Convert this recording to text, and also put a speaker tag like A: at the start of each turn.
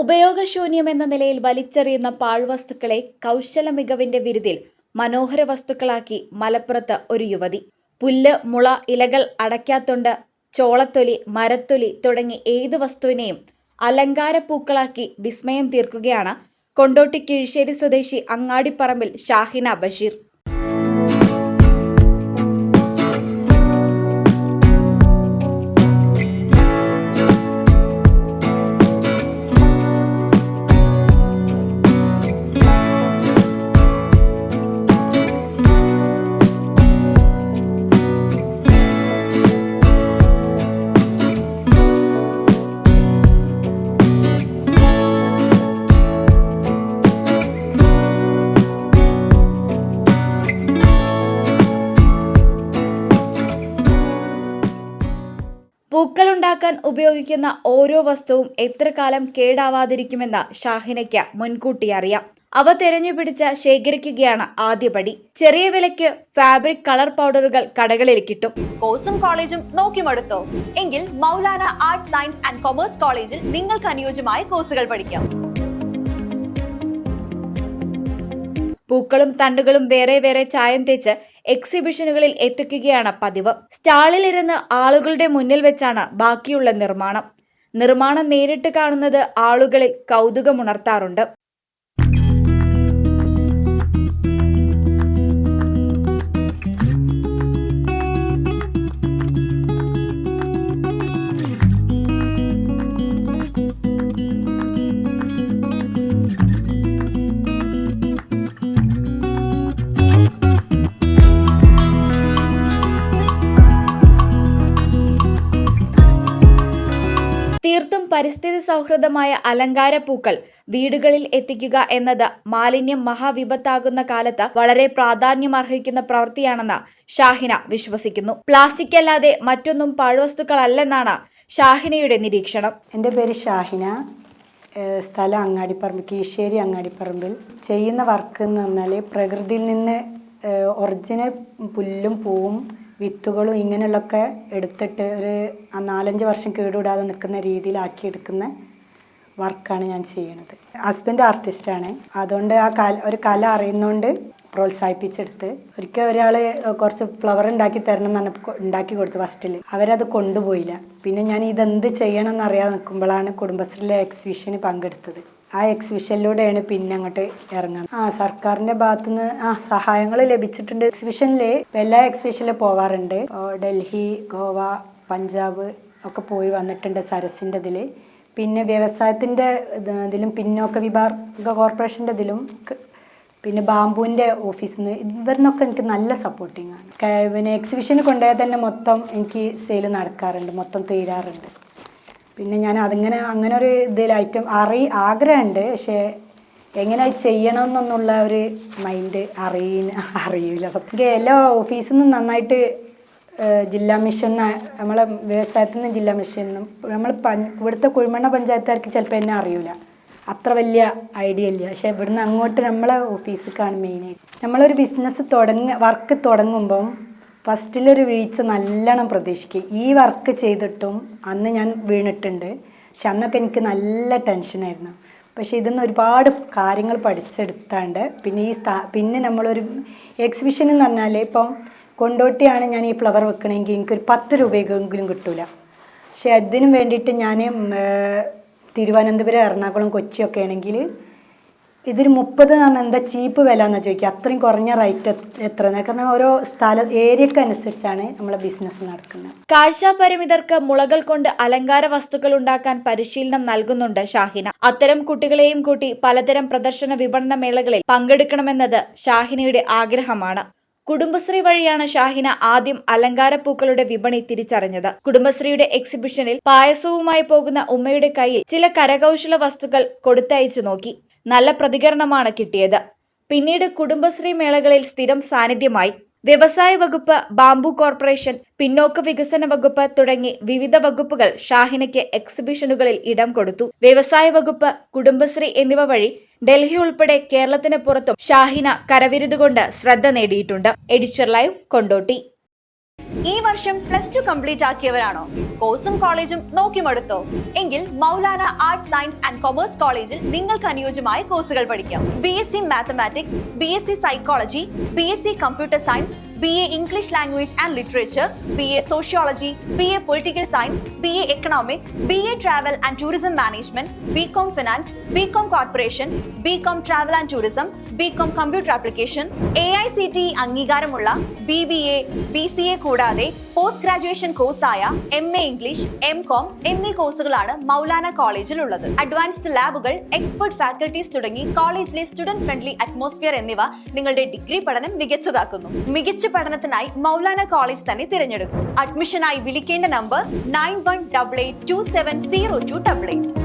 A: ഉപയോഗശൂന്യമെന്ന നിലയിൽ വലിച്ചെറിയുന്ന പാഴ്വസ്തുക്കളെ കൗശല മികവിന്റെ വിരുതിൽ മനോഹര വസ്തുക്കളാക്കി മലപ്പുറത്ത് ഒരു യുവതി. പുല്ല് മുള ഇലകൾ അടയ്ക്കാത്തൊണ്ട്. ചോളത്തൊലി മരത്തൊലി തുടങ്ങി ഏത് വസ്തുവിനെയും അലങ്കാര പൂക്കളാക്കി വിസ്മയം തീർക്കുകയാണ് കൊണ്ടോട്ടി കിഴിശ്ശേരി സ്വദേശി അങ്ങാടിപ്പറമ്പിൽ ഷാഹിന ബഷീർ. പൂക്കളുണ്ടാക്കാൻ ഉപയോഗിക്കുന്ന ഓരോ വസ്തുവും എത്ര കാലം കേടാവാതിരിക്കുമെന്ന് ഷാഹിനയ്ക്ക് മുൻകൂട്ടി അറിയാം. അവ തെരഞ്ഞുപിടിച്ച് ശേഖരിക്കുകയാണ് ആദ്യപടി ചെറിയ വിലയ്ക്ക് ഫാബ്രിക് കളർ പൗഡറുകൾ കടകളിൽ കിട്ടും.
B: കോഴ്സും കോളേജും നോക്കി മടുത്തോ? എങ്കിൽ Maulana arts science and commerce കോളേജിൽ നിങ്ങൾക്ക് അനുയോജ്യമായ കോഴ്സുകൾ പഠിക്കാം.
A: പൂക്കളും തണ്ടുകളും വേറെ വേറെ ചായം തേച്ച് എക്സിബിഷനുകളിൽ എത്തിക്കുകയാണ് പതിവ്. സ്റ്റാളിലിരുന്ന് ആളുകളുടെ മുന്നിൽ വെച്ചാണ് ബാക്കിയുള്ള നിർമ്മാണം. നിർമ്മാണം നേരിട്ട് കാണുന്നത് ആളുകളിൽ കൗതുകമുണർത്താറുണ്ട്. പരിസ്ഥിതി സൗഹൃദമായ അലങ്കാര പൂക്കൾ വീടുകളിൽ എത്തിക്കുക എന്നത് മാലിന്യം മഹാവിപത്താകുന്ന കാലത്ത് വളരെ പ്രാധാന്യമർഹിക്കുന്ന പ്രവൃത്തിയാണെന്ന് ഷാഹിന വിശ്വസിക്കുന്നു. പ്ലാസ്റ്റിക് അല്ലാതെ മറ്റൊന്നും പാഴ്വസ്തുക്കളല്ലെന്നാണ് ഷാഹിനയുടെ നിരീക്ഷണം.
C: എന്റെ പേര് ഷാഹിന. സ്ഥലം അങ്ങാടിപ്പറമ്പ് കീശ്ശേരി അങ്ങാടിപ്പറമ്പിൽ. ചെയ്യുന്ന വർക്ക് എന്ന് പറഞ്ഞാൽ പ്രകൃതിയിൽ നിന്ന് ഒറിജിനൽ പുല്ലും പൂവും വിത്തുകളും ഇങ്ങനെയുള്ളതൊക്കെ എടുത്തിട്ട് ഒരു നാലഞ്ച് വർഷം കേടുകൂടാതെ നിൽക്കുന്ന രീതിയിലാക്കി എടുക്കുന്ന വർക്കാണ് ഞാൻ ചെയ്യുന്നത്. ഹസ്ബൻഡ് ആർട്ടിസ്റ്റാണ് അതുകൊണ്ട് ആ കല ഒരു കല അറിയുന്നതുകൊണ്ട് പ്രോത്സാഹിപ്പിച്ചെടുത്ത് ഒരിക്കൽ ഒരാൾ കുറച്ച് ഫ്ലവർ ഉണ്ടാക്കി തരണം എന്ന് ഉണ്ടാക്കി കൊടുത്തു ഫസ്റ്റിൽ അവരത് കൊണ്ടുപോയില്ല. പിന്നെ ഞാൻ ഇതെന്ത് ചെയ്യണം എന്നറിയാതെ നിൽക്കുമ്പോഴാണ് കുടുംബശ്രീയിലെ എക്സിബിഷന് പങ്കെടുത്തത്. ആ എക്സിബിഷനിലൂടെയാണ് പിന്നെ അങ്ങോട്ട് ഇറങ്ങുന്നത്. ആ സർക്കാരിന്റെ ഭാഗത്തുനിന്ന് ആ സഹായങ്ങൾ ലഭിച്ചിട്ടുണ്ട്. എക്സിബിഷനിൽ എല്ലാ എക്സിബിഷനിലും പോവാറുണ്ട്. ഡൽഹി ഗോവ പഞ്ചാബ് ഒക്കെ പോയി വന്നിട്ടുണ്ട് സരസിന്റെ ഇതിൽ പിന്നെ വ്യവസായത്തിന്റെ ഇതിലും പിന്നോക്ക വിഭാഗ കോർപ്പറേഷന്റെ ഇതിലും പിന്നെ ബാമ്പുവിന്റെ ഓഫീസിൽ നിന്ന് ഇവരിന്നൊക്കെ എനിക്ക് നല്ല സപ്പോർട്ടിങ് ആണ് പിന്നെ എക്സിബിഷന് കൊണ്ടുപോയാൽ തന്നെ മൊത്തം എനിക്ക് സെയിൽ നടക്കാറുണ്ട് മൊത്തം തീരാറുണ്ട്. പിന്നെ ഞാൻ അതിങ്ങനെ അങ്ങനെ ഒരു ഐറ്റം അറി ആഗ്രഹമുണ്ട് പക്ഷേ എങ്ങനെ ചെയ്യണമെന്നൊന്നുള്ള ഒരു മൈൻഡ് അറിയ അറിയില്ല. എല്ലാ ഓഫീസിൽ നിന്നും നന്നായിട്ട് ജില്ലാ മിഷൻ നമ്മളെ വ്യവസായത്തിൽ നിന്ന് ജില്ലാ മിഷനും നമ്മൾ ഇവിടുത്തെ കുഴിമണ്ണ പഞ്ചായത്തുകാർക്ക് ചിലപ്പോൾ എന്നെ അറിയില്ല അത്ര വലിയ ഐഡിയ ഇല്ല. പക്ഷേ ഇവിടുന്ന് അങ്ങോട്ട് നമ്മളെ ഓഫീസിലേക്കാണ് മെയിനായിട്ട് നമ്മളൊരു ബിസിനസ് തുടങ്ങ വർക്ക് തുടങ്ങുമ്പം ഫസ്റ്റിലൊരു വീഴ്ച നല്ലോണം പ്രതീക്ഷിക്കും. ഈ വർക്ക് ചെയ്തിട്ടും അന്ന് ഞാൻ വീണിട്ടുണ്ട്. പക്ഷെ അന്നൊക്കെ എനിക്ക് നല്ല ടെൻഷനായിരുന്നു പക്ഷേ ഇതിൽ നിന്ന് ഒരുപാട് കാര്യങ്ങൾ പഠിച്ചെടുത്താണ്ട് പിന്നെ ഈ സ്ഥാ പിന്നെ നമ്മളൊരു എക്സിബിഷൻ എന്ന് പറഞ്ഞാൽ ഇപ്പം കൊണ്ടോട്ടിയാണ് ഞാൻ ഈ ഫ്ലവർ വെക്കണമെങ്കിൽ എനിക്കൊരു പത്ത് രൂപയെങ്കിലും കിട്ടൂല. പക്ഷെ അതിനും വേണ്ടിയിട്ട് ഞാൻ തിരുവനന്തപുരം എറണാകുളം കൊച്ചിയൊക്കെ ആണെങ്കിൽ ഇതൊരു മുപ്പത് എന്ന് പറഞ്ഞാൽ എന്താ ചീപ്പ് വില എന്നാ ചോദിക്കുക അത്രയും കുറഞ്ഞ റേറ്റ് എത്ര കാരണം ഓരോ സ്ഥല ഏരിയക്ക് അനുസരിച്ചാണ് നമ്മളെ ബിസിനസ് നടക്കുന്നത്.
A: കാഴ്ചാപരിമിതർക്ക് മുളകൾ കൊണ്ട് അലങ്കാര വസ്തുക്കൾ ഉണ്ടാക്കാൻ പരിശീലനം നൽകുന്നുണ്ട് ഷാഹിന. അത്തരം കുട്ടികളെയും കൂട്ടി പലതരം പ്രദർശന വിപണന മേളകളിൽ പങ്കെടുക്കണമെന്നത് ഷാഹിനയുടെ ആഗ്രഹമാണ്. കുടുംബശ്രീ വഴിയാണ് ഷാഹിന ആദ്യം അലങ്കാരപ്പൂക്കളുടെ വിപണി തിരിച്ചറിഞ്ഞത്. കുടുംബശ്രീയുടെ എക്സിബിഷനിൽ പായസവുമായി പോകുന്ന ഉമ്മയുടെ കയ്യിൽ ചില കരകൗശല വസ്തുക്കൾ കൊടുത്തയച്ചു നോക്കി. നല്ല പ്രതികരണമാണ് കിട്ടിയത്. പിന്നീട് കുടുംബശ്രീ മേളകളിൽ സ്ഥിരം സാന്നിധ്യമായി. വ്യവസായ വകുപ്പ് ബാംബു കോർപ്പറേഷൻ പിന്നോക്ക വികസന വകുപ്പ് തുടങ്ങി വിവിധ വകുപ്പുകൾ ഷാഹിനയ്ക്ക് എക്സിബിഷനുകളിൽ ഇടം കൊടുത്തു. വ്യവസായ വകുപ്പ് കുടുംബശ്രീ എന്നിവ വഴി ഡൽഹി ഉൾപ്പെടെ കേരളത്തിന് പുറത്തും ഷാഹിന കരവിരുതുകൊണ്ട് ശ്രദ്ധ നേടിയിട്ടുണ്ട്. Editor live Kondotty.
B: ഈ വർഷം പ്ലസ് ടു കംപ്ലീറ്റ് ആക്കിയവരാണോ? കോഴ്സും കോളേജും നോക്കി മടുത്തോ എങ്കിൽ Maulana arts science and commerce കോളേജിൽ നിങ്ങൾക്ക് അനുയോജ്യമായ കോഴ്സുകൾ പഠിക്കാം. B S C mathematics B S C psychology B S C computer science B A English language and literature B A sociology B A political science B A economics B A travel and tourism management B com finance B com corporation B com travel and tourism B com computer application A I C T അംഗീകാരമുള്ള B B A B C A കൂടാതെ post graduation കോഴ്സായ M A English M com എന്നീ കോഴ്സുകളാണ് മൗലാന കോളേജിൽ ഉള്ളത് advanced ലാബുകൾ expert faculties തുടങ്ങി കോളേജിലെ student friendly atmosphere എന്നിവ നിങ്ങളുടെ ഡിഗ്രി പഠനം മികച്ചതാക്കുന്നു. മികച്ച പഠനത്തിനായി മൗലാന കോളേജ് തന്നെ തിരഞ്ഞെടുക്കും. അഡ്മിഷനായി വിളിക്കേണ്ട number nine one double eight two seven zero two double eight